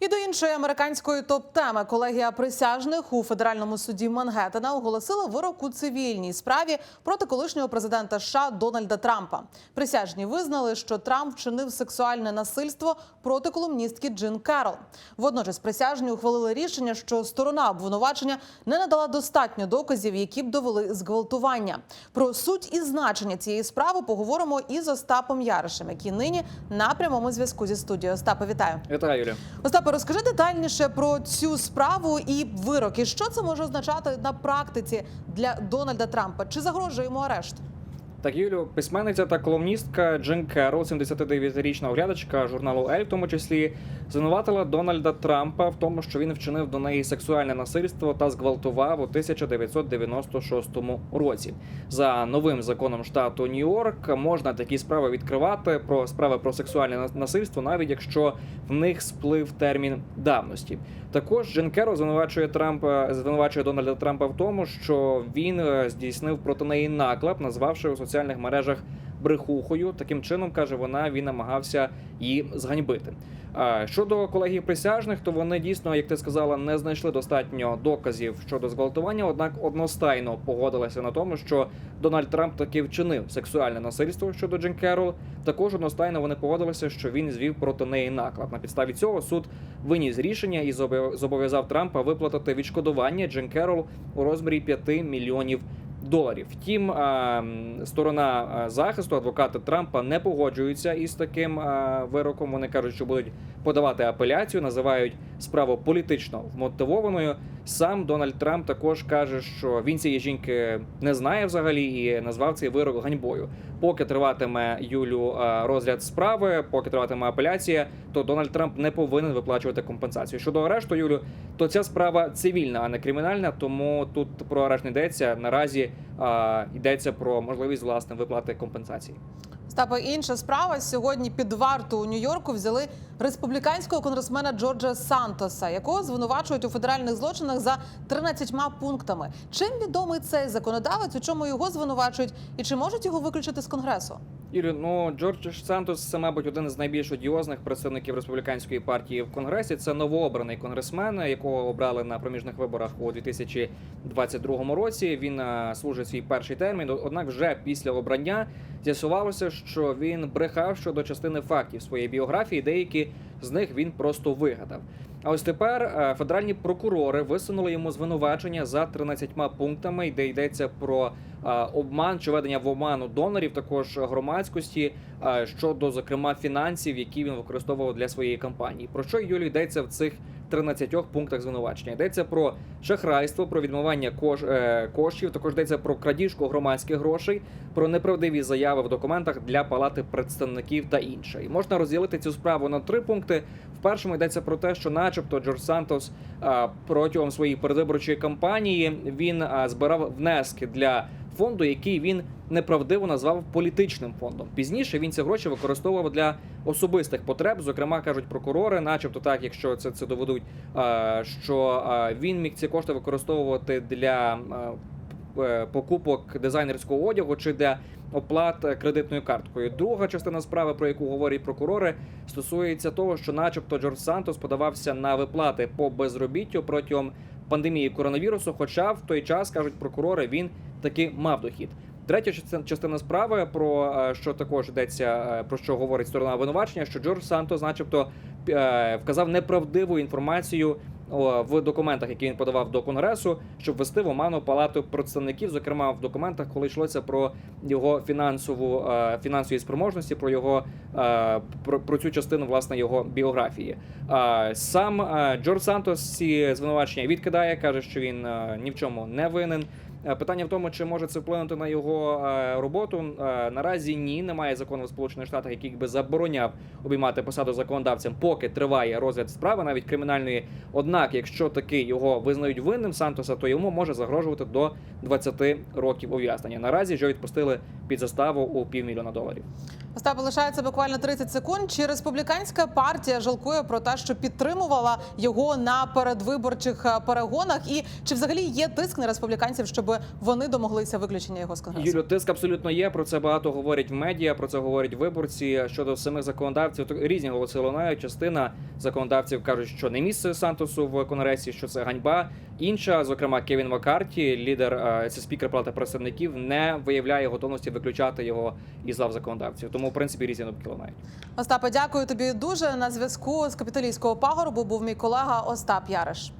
І до іншої американської топ-теми колегія присяжних у федеральному суді Мангеттена оголосила вирок у цивільній справі проти колишнього президента США Дональда Трампа. Присяжні визнали, що Трамп вчинив сексуальне насильство проти колумністки Джин Керол. Водночас присяжні ухвалили рішення, що сторона обвинувачення не надала достатньо доказів, які б довели зґвалтування. Про суть і значення цієї справи поговоримо із Остапом Яришем, який нині на прямому зв'язку зі студією. Остапе, вітаю. Вітаю, Юлія. Остапе, розкажи детальніше про цю справу і вироки. Що це може означати на практиці для Дональда Трампа? Чи загрожує йому арешт? Так, Юлю, письменниця та колумністка Джин Керол, 79-річна оглядачка журналу Ель, в тому числі, звинуватила Дональда Трампа в тому, що він вчинив до неї сексуальне насильство та зґвалтував у 1996 році. За новим законом штату Нью-Йорк можна такі справи відкривати про справи про сексуальне насильство, навіть якщо в них сплив термін давності. Також Джин Керол звинувачує Трампа, звинувачує Дональда Трампа в тому, що він е, здійснив проти неї наклеп, назвавши у соціальних мережах брехухою. Таким чином каже вона, він намагався її зганьбити. Щодо колегії присяжних, то вони дійсно, як ти сказала, не знайшли достатньо доказів щодо зґвалтування однак одностайно погодилися на тому, що Дональд Трамп таки вчинив сексуальне насильство щодо Джин Керол. Також одностайно вони погодилися, що він звів проти неї наклад. На підставі цього суд виніс рішення і зобов- зобов'язав Трампа виплатити відшкодування Джин Керол у розмірі 5 мільйонів доларів. Втім, сторона захисту, адвокати Трампа не погоджуються із таким вироком. Вони кажуть, що будуть подавати апеляцію, називають справу політично вмотивованою. Сам Дональд Трамп також каже, що він цієї жінки не знає взагалі і назвав цей вирок ганьбою. Поки триватиме Юлю розгляд справи, поки триватиме апеляція, то Дональд Трамп не повинен виплачувати компенсацію. Щодо арешту, Юлю, то ця справа цивільна, а не кримінальна. Тому тут про арешт не йдеться. Наразі а, йдеться про можливість власне виплати компенсації. Остапе, інша справа сьогодні під варту у Нью-Йорку взяли республіканського конгресмена Джорджа Сантоса, якого звинувачують у федеральних злочинах за 13 пунктами. Чим відомий цей законодавець, у чому його звинувачують, і чи можуть його виключити з конгресу? Юрію, ну Джордж Сантос це, мабуть, один з найбільш одіозних представників республіканської партії в конгресі. Це новообраний конгресмен, якого обрали на проміжних виборах у 2022 році. Він е, служить свій перший термін. Однак, вже після обрання з'ясувалося, що він брехав щодо частини фактів своєї біографії. Деякі з них він просто вигадав. А ось тепер е, федеральні прокурори висунули йому звинувачення за 13 пунктами, де йдеться про е, обман чи ведення в оману донорів, також громадськості е, щодо зокрема фінансів, які він використовував для своєї кампанії. Про що Юлі йдеться в цих 13 пунктах звинувачення? Йдеться про шахрайство, про відмивання кош, е, коштів. Також йдеться про крадіжку громадських грошей, про неправдиві заяви в документах для палати представників та інше. І можна розділити цю справу на три пункти. В першому йдеться про те, що, начебто, Джордж Сантос протягом своєї передвиборчої кампанії він збирав внески для фонду, який він неправдиво назвав політичним фондом. Пізніше він ці гроші використовував для особистих потреб. Зокрема, кажуть прокурори, начебто, так, якщо це, це доведуть, що він міг ці кошти використовувати для. е, Покупок дизайнерського одягу чи для оплат кредитною карткою. Друга частина справи, про яку говорять прокурори, стосується того, що, начебто, Джордж Сантос подавався на виплати по безробіттю протягом пандемії коронавірусу. Хоча в той час кажуть прокурори, він таки мав дохід. Третя частина- справи, про е, що також йдеться, е, про що говорить сторона обвинувачення, що Джордж Санто, начебто, е, вказав неправдиву інформацію в документах, які він подавав до конгресу, щоб ввести в оману палату представників, зокрема в документах, коли йшлося про його фінансову е, фінансові спроможності, про його е, про, про цю частину власне його біографії. Сам е, Джордж Сантос ці звинувачення відкидає, каже, що він ні в чому не винен. Е, Питання в тому, чи може це вплинути на його е, роботу. Е, Наразі ні, немає закону в Сполучених Штатах, який би забороняв обіймати посаду законодавцем, поки триває розгляд справи, навіть кримінальної. Однак, якщо таки його визнають винним Сантоса, то йому може загрожувати до 20 років ув'язнення. Наразі його відпустили під заставу у півмільйона доларів. Остапе, лишається буквально 30 секунд. Чи республіканська партія жалкує про те, що підтримувала його на передвиборчих перегонах? І чи взагалі є тиск на республіканців, щоб щоб вони домоглися виключення його з конгресу? Юлю, тиск абсолютно є. Про це багато говорять в медіа. Про це говорять виборці. Щодо самих законодавців, то різні голоси лунають. Частина законодавців кажуть, що не місце Сантосу в конгресі, що це ганьба. Інша, зокрема, Кевін Маккарті, лідер е, це спікер Палати представників, не виявляє готовності виключати його із лав законодавців. Тому, в принципі, різні думки лунають. Остапе, дякую тобі дуже. На зв'язку з капітолійського пагорбу був мій колега Остап Яриш.